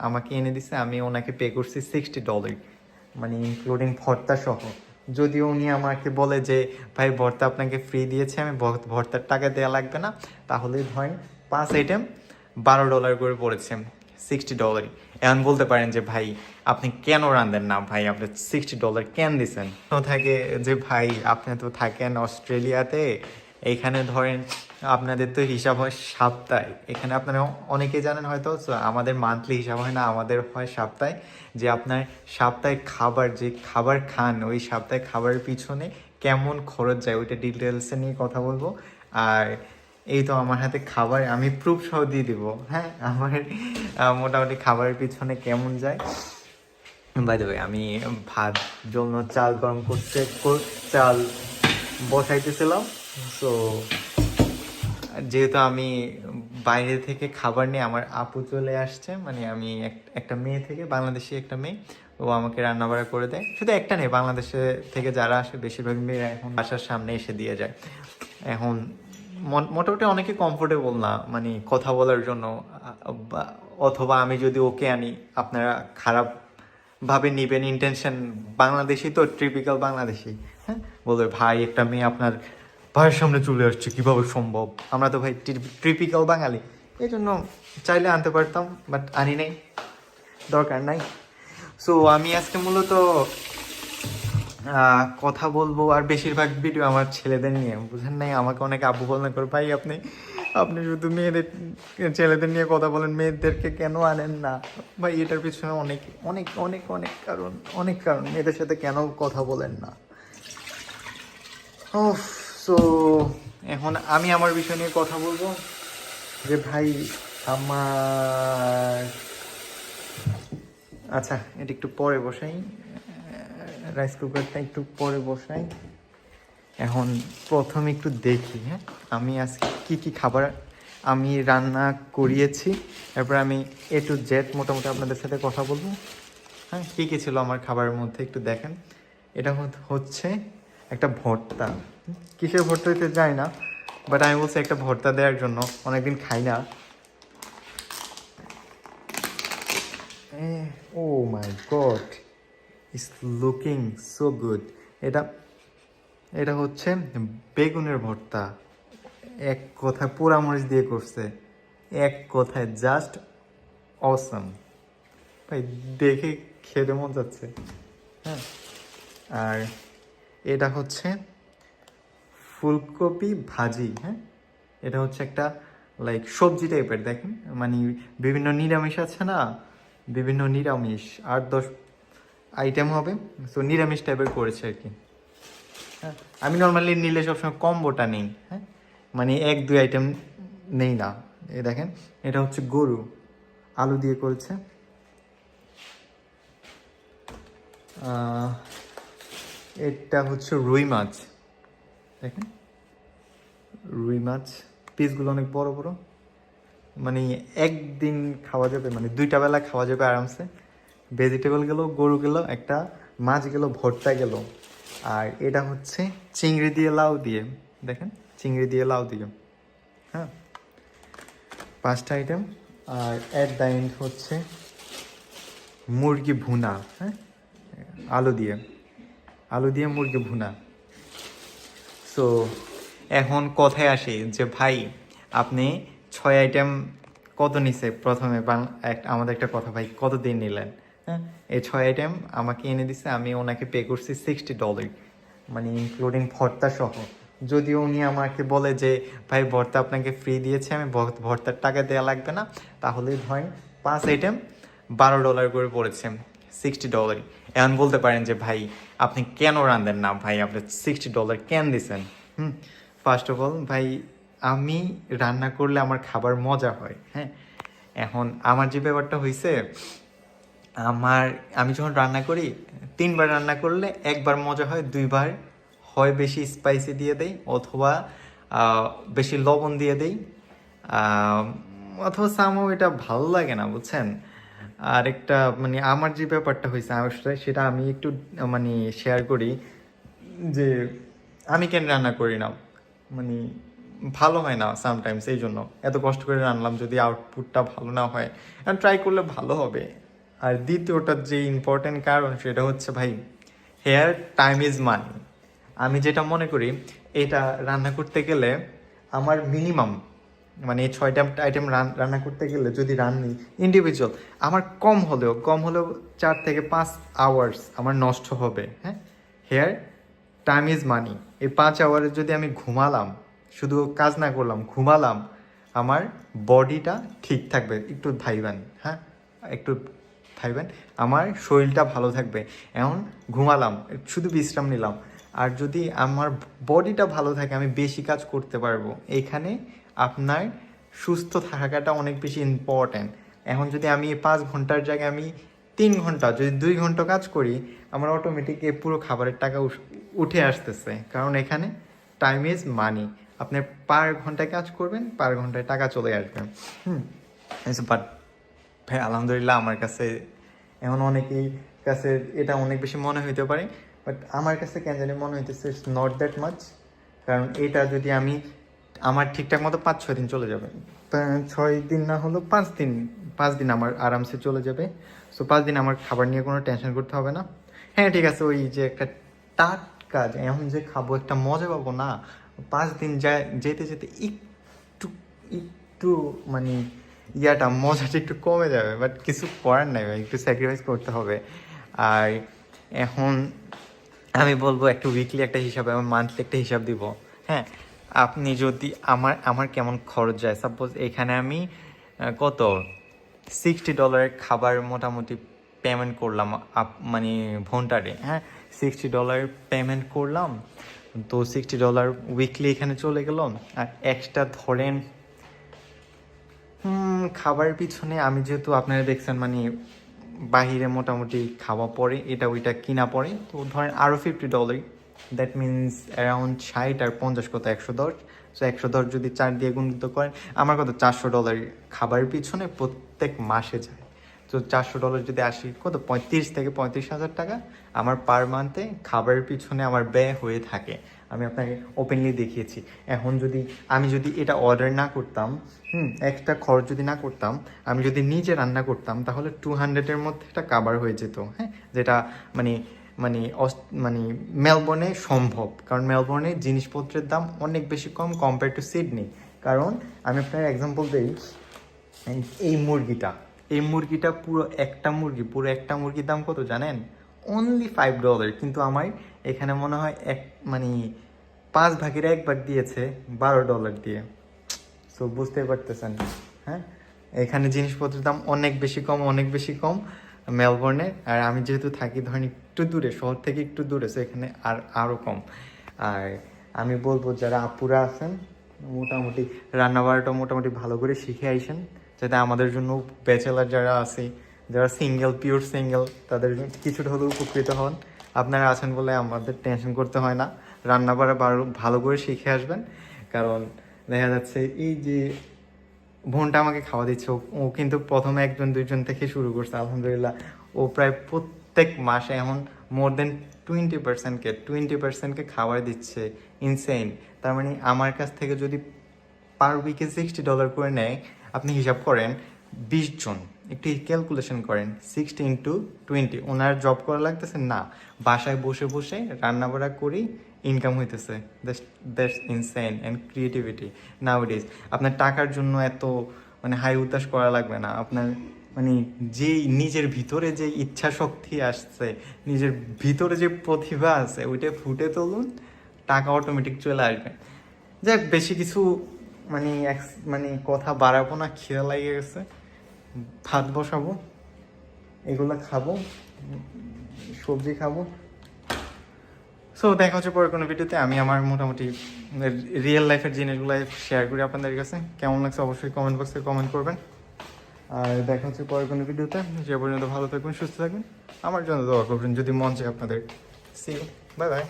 আমাকে এনে দিছে, আমি ওনাকে পে করছি সিক্সটি ডলার মানে ইনক্লুডিং ভর্তা সহ। যদিও উনি আমাকে বলে যে, ভাই, ভর্তা আপনাকে ফ্রি দিয়েছে, আমি ভর- ভর্তার টাকা দেওয়া লাগবে না। তাহলে ধরেন পাঁচ আইটেম বারো ডলার করে পড়েছে সিক্সটি ডলারই এখন বলতে পারেন যে, ভাই, আপনি কেন রাঁধেন না? ভাই, আপনি সিক্সটি ডলার কেন দিছেন? থাকে যে, ভাই, আপনি তো থাকেন অস্ট্রেলিয়াতে এইখানে ধরেন আপনাদের তো হিসাব হয় সাপ্তাহে এখানে আপনারা অনেকে জানেন হয়তো আমাদের মান্থলি হিসাব হয় না, আমাদের হয় সাপ্তাহে যে আপনার সপ্তাহে খাবার, যে খাবার খান, ওই সপ্তাহে খাবারের পিছনে কেমন খরচ যায়, ওইটা ডিটেলসে নিয়ে কথা বলব। আর এই তো আমার হাতে খাবার, আমি প্রুফ সহ দিয়ে দিব। হ্যাঁ আমার মোটামুটি খাবারের পিছনে কেমন যায়। বাই দ্য আমি ভাত জন্য চাল গরম করতে, চাল বসাইতেছিলাম। তো যেহেতু আমি বাইরে থেকে খাবার নিয়ে আমার আপু চলে আসছে মানে আমি এক- একটা মেয়ে থেকে, বাংলাদেশি একটা মেয়ে, ও আমাকে রান্না বাড়া করে দেয়। শুধু একটা নেই, বাংলাদেশে থেকে যারা আসে, বেশিরভাগ মেয়েরা এখন বাসার সামনে এসে দিয়ে যায়। এখন মোটামুটি অনেকে কমফোর্টেবল না মানে কথা বলার জন্য অথবা আমি যদি ওকে আনি, আপনারা খারাপ ভাবে নিবেন ইন্টেনশন বাংলাদেশি তো ট্রিপিক্যাল বাংলাদেশি হ্যাঁ? বলবে ভাই, একটা মেয়ে আপনার ভাইয়ের সামনে চলে আসছে, কীভাবে সম্ভব? আমরা তো ভাই ট্রিপিক্যাল বাঙালি। এই জন্য চাইলে আনতে পারতাম বাট আনি নাই। দরকার নাই। সো আমি আজকে মূলত কথা বলব আর বেশিরভাগ ভিডিও আমার ছেলেদের নিয়ে। বুঝেন নাই? আমাকে অনেক আব্বু বলেন করে, ভাই, আপনি আপনি শুধু মেয়েদের, ছেলেদের নিয়ে কথা বলেন, মেয়েদেরকে কেন আনেন না? ভাই, এটার পিছনে অনেক অনেক অনেক অনেক কারণ অনেক কারণ। মেয়েদের সাথে কেন কথা বলেন না? ও সো এখন আমি আমার বিষয় নিয়ে কথা বলব। যে ভাই, আমার আচ্ছা এটা একটু পরে বসাই। রাইস কুকারটা একটু পরে বসাই। এখন প্রথমে একটু দেখি হ্যাঁ? আমি আজকে কি কি খাবার আমি রান্না করিয়েছি। তারপর আমি এ টু জেড মোটামুটি আপনাদের সাথে কথা বলব। হ্যাঁ কী কী ছিল আমার খাবারের মধ্যে একটু দেখেন। এটা হচ্ছে একটা ভর্তা। কিসের ভর্তা হইতে যায় না বাট আমি বলছি একটা ভর্তা দেওয়ার জন্য, অনেকদিন খাই না। ও my god is looking so good এটা এটা হচ্ছে বেগুনের ভর্তা। এক কথায় পোড়ামরিচ দিয়ে করছে। এক কথায় জাস্ট অসম ভাই, দেখে খেতে মন যাচ্ছে হ্যাঁ। আর এটা হচ্ছে ফুলকপি ভাজি হ্যাঁ? এটা হচ্ছে একটা লাইক সবজি টাইপের দেখেন? মানে বিভিন্ন নিরামিষ আছে না? বিভিন্ন নিরামিষ, আট দশ আইটেম হবে তো নিরামিষ টাইপের করেছে আর কি। হ্যাঁ? আমি নর্মালি নিলে সবসময় কম্বোটা নেই হ্যাঁ? মানে এক, দুই আইটেম নেই না। এই দেখেন, এটা হচ্ছে গরু, আলু দিয়ে করেছে। এটা হচ্ছে রুই মাছ। দেখেন? রুই মাছ, পিসগুলো অনেক বড় বড়। মানে একদিন খাওয়া যাবে মানে দুইটা বেলা খাওয়া যাবে আরামসে। ভেজিটেবল গেল, গরু গেল, একটা মাছ গেল, ভর্তা গেল। আর এটা হচ্ছে চিংড়ি দিয়ে লাউ দিয়ে। দেখেন? চিংড়ি দিয়ে লাউ দিয়ে। হ্যাঁ? পাঁচটা আইটেম আর অ্যাট দ্য এন্ড হচ্ছে মুরগি ভুনা হ্যাঁ? আলু দিয়ে। আলু দিয়ে মুরগি ভুনা। সো এখন কথায় আসে যে, ভাই, আপনি ছয় আইটেম কত নিছে? প্রথমে আমাদের একটা কথা, ভাই কত দিন নিলেন? হ্যাঁ? এই ছয় আইটেম আমাকে এনে দিছে, আমি ওনাকে পে করছি সিক্সটি ডলার মানে ইনক্লুডিং ভর্তা সহ। যদিও উনি আমাকে বলে যে, ভাই, ভর্তা আপনাকে ফ্রি দিয়েছে, আমি ভর্তার টাকা দেওয়া লাগবে না, তাহলে ধরেন পাঁচ আইটেম বারো ডলার করে পড়েছে সিক্সটি ডলারই এখন বলতে পারেন যে, ভাই, আপনি কেন রান্ধেন না? ভাই, আপনি সিক্সটি ডলার কেন দিছেন? হুম ফার্স্ট অফ অল ভাই, আমি রান্না করলে আমার খাবার মজা হয় হ্যাঁ? এখন আমার যে ব্যাপারটা হয়েছে আমার, আমি যখন রান্না করি, তিনবার রান্না করলে একবার মজা হয়, দুইবার হয় বেশি স্পাইসি দিয়ে দেই, অথবা বেশি লবণ দিয়ে দেই অথবা সামও এটা ভালো লাগে না, বুঝছেন? আর একটা মানে আমার যে ব্যাপারটা হয়েছে আমার সাথে সেটা আমি একটু মানে শেয়ার করি যে আমি কেন রান্না করি না? মানে ভালো হয় না সামটাইমস এই জন্য। এত কষ্ট করে রানলাম যদি আউটপুটটা ভালো না হয়। এখন ট্রাই করলে ভালো হবে। আর দ্বিতীয়টা যে ইম্পর্টেন্ট কারণ, সেটা হচ্ছে ভাই হেয়ার টাইম ইজ মানি আমি যেটা মনে করি, এটা রান্না করতে গেলে আমার মিনিমাম মানে এই ছয়টা আইটেম রান্না করতে গেলে যদি রান্নি ইন্ডিভিজুয়াল আমার কম হলেও কম হলেও চার থেকে পাঁচ আওয়ার্স আমার নষ্ট হবে হ্যাঁ? হেয়ার টাইম ইজ মানি এই পাঁচ আওয়ারে যদি আমি ঘুমালাম, শুধু কাজ না করলাম, ঘুমালাম, আমার বডিটা ঠিক থাকবে। একটু ভাইবেন হ্যাঁ? একটু ভাইবেন আমার শরীরটা ভালো থাকবে। এমন ঘুমালাম, শুধু বিশ্রাম নিলাম। আর যদি আমার বডিটা ভালো থাকে, আমি বেশি কাজ করতে পারব। এখানে আপনার সুস্থ থাকাটা অনেক বেশি ইম্পর্ট্যান্ট এখন যদি আমি পাঁচ ঘণ্টার জায়গায় আমি তিন ঘণ্টা, যদি দুই ঘণ্টা কাজ করি, আমার অটোমেটিক এই পুরো খাবারের টাকা উঠে আসতেছে। কারণ এখানে টাইম ইজ মানি আপনি পার ঘন্টায় কাজ করবেন, পার ঘন্টায় টাকা চলে আসবে। হুম বাট ভাই, আলহামদুলিল্লাহ আমার কাছে এমন অনেকেই কাছে এটা অনেক বেশি মনে হইতে পারে বাট আমার কাছে কেন জানি মনে হইতেছে ইটস নট দ্যাট মাচ কারণ এটা যদি আমি আমার ঠিকঠাক মতো পাঁচ, ছয় দিন চলে যাবে। ছয় দিন না হলেও পাঁচ দিন পাঁচ দিন আমার আরামসে চলে যাবে। সো পাঁচ দিন আমার খাবার নিয়ে কোনো টেনশন করতে হবে না। হ্যাঁ ঠিক আছে, ওই যে একটা টাট কাজ, এখন যে খাব, একটা মজা পাবো না। পাঁচ দিন যায় যেতে যেতে একটু একটু মানে ইয়াটা, মজাটা একটু কমে যাবে। বাট কিছু করার নাই ভাই, একটু স্যাক্রিফাইস করতে হবে। আর এখন আমি বলব একটু উইকলি একটা হিসাব, এবং মান্থলি একটা হিসাব দিব। হ্যাঁ আপনি যদি আমার আমার কেমন খরচ যায় সাপোজ এখানে আমি কত? সিক্সটি ডলারের খাবার মোটামুটি পেমেন্ট করলাম আপ মানে ভোন্টারে হ্যাঁ? সিক্সটি ডলার পেমেন্ট করলাম, তো সিক্সটি ডলার উইকলি এখানে চলে গেল। আর এক্সট্রা ধরেন, হুম খাবারের পিছনে আমি যেহেতু আপনারা দেখছেন মানে বাহিরে মোটামুটি খাওয়া পড়ে এটা ওইটা কিনা পড়ে তো ধরেন আরও fifty dollar that means around ষাট আর পঞ্চাশ কত? একশো দশ? সো একশো দশ যদি চার দিয়ে গুণিত করেন, আমার কত? চারশো ডলার খাবারের পিছনে প্রত্যেক মাসে যায়। তো চারশো ডলার যদি আসি কত? পঁয়ত্রিশ থেকে পঁয়ত্রিশ হাজার টাকা আমার পার মান্থে খাবারের পিছনে আমার ব্যয় হয়ে থাকে। আমি আপনাকে ওপেনলি দেখিয়েছি। এখন যদি আমি যদি এটা অর্ডার না করতাম, হুম, একটা খরচ যদি না করতাম, আমি যদি নিজে রান্না করতাম, তাহলে টু হান্ড্রেডের মধ্যে এটা কাবার হয়ে যেত হ্যাঁ? যেটা মানে মানে মানে মেলবোর্নে সম্ভব। কারণ মেলবোর্নে জিনিসপত্রের দাম অনেক বেশি কম কম্পেয়ার টু সিডনি। কারণ আমি আপনার এক্সাম্পল দিই, এই- মুরগিটা, এই মুরগিটা পুরো একটা মুরগি, পুরো একটা মুরগির দাম কত জানেন? অনলি ফাইভ ডলার কিন্তু আমার এখানে মনে হয় এক মানে পাঁচ ভাগের এক ভাগ দিয়েছে বারো ডলার দিয়ে। সো বুঝতে পারতেছেন হ্যাঁ? এখানে জিনিসপত্রের দাম অনেক বেশি কম, অনেক বেশি কম। মেলবোর্নে। আর আমি যেহেতু থাকি ধরেন একটু দূরে, শহর থেকে একটু দূরে সো এখানে আর আরও কম। আর আমি বলব যারা আপুরা আছেন, মোটামুটি রান্না বাড়াটা মোটামুটি ভালো করে শিখে আইসেন, যাতে আমাদের জন্য ব্যাচেলার যারা আছে, যারা সিঙ্গেল পিওর সিঙ্গেল তাদের জন্য কিছুটা হলেও উপকৃত হন। আপনারা আছেন বলে আমাদের টেনশন করতে হয় না। রান্না বাড়া ভালো- ভালো করে শিখে আসবেন। কারণ দেখা যাচ্ছে এই যে বোনটা আমাকে খাওয়া দিচ্ছে। ও- কিন্তু প্রথমে একজন, দুইজন থেকে শুরু করছে, আলহামদুলিল্লাহ। ও প্রায় প্রত্যেক মাসে এখন মোর দেন টোয়েন্টি পার্সেন্টকে টোয়েন্টি পার্সেন্টকে খাবার দিচ্ছে। ইনসেইন তার মানে আমার কাছ থেকে যদি পার উইকে সিক্সটি ডলার করে নেয়, আপনি হিসাব করেন, বিশ জন, একটি ক্যালকুলেশন করেন সিক্সটি ইন্টু টোয়েন্টি ওনার জব করা লাগতেছে না। বাসায় বসে বসে রান্না করেই ইনকাম হইতেছে। That's insane and creativity now it আপনার টাকার জন্য এত মানে হাই উতাস করা লাগবে না। আপনার মানে যে নিজের ভিতরে যে ইচ্ছা শক্তি আসছে, নিজের ভিতরে যে প্রতিভা আছে, ওইটা ফুটে তুলুন, টাকা অটোমেটিক চলে আসবে। যাক, বেশি কিছু মানে ex- মানে কথা বাড়াবো না, খিদা লাগিয়ে গেছে। ভাত বসাবো, এগুলো খাব, সবজি খাব। সো দেখা হচ্ছে পরে কোনো ভিডিওতে। আমি আমার মোটামুটি রিয়েল লাইফের জিনিসগুলো শেয়ার করি আপনাদের কাছে। কেমন লাগছে অবশ্যই কমেন্ট বক্সে কমেন্ট করবেন। আর দেখা হচ্ছে পরে কোনো ভিডিওতে। যে পর্যন্ত ভালো থাকবেন, সুস্থ থাকবেন। আমার জন্য দোয়া করবেন যদি মন চায় আপনাদের। C bye bye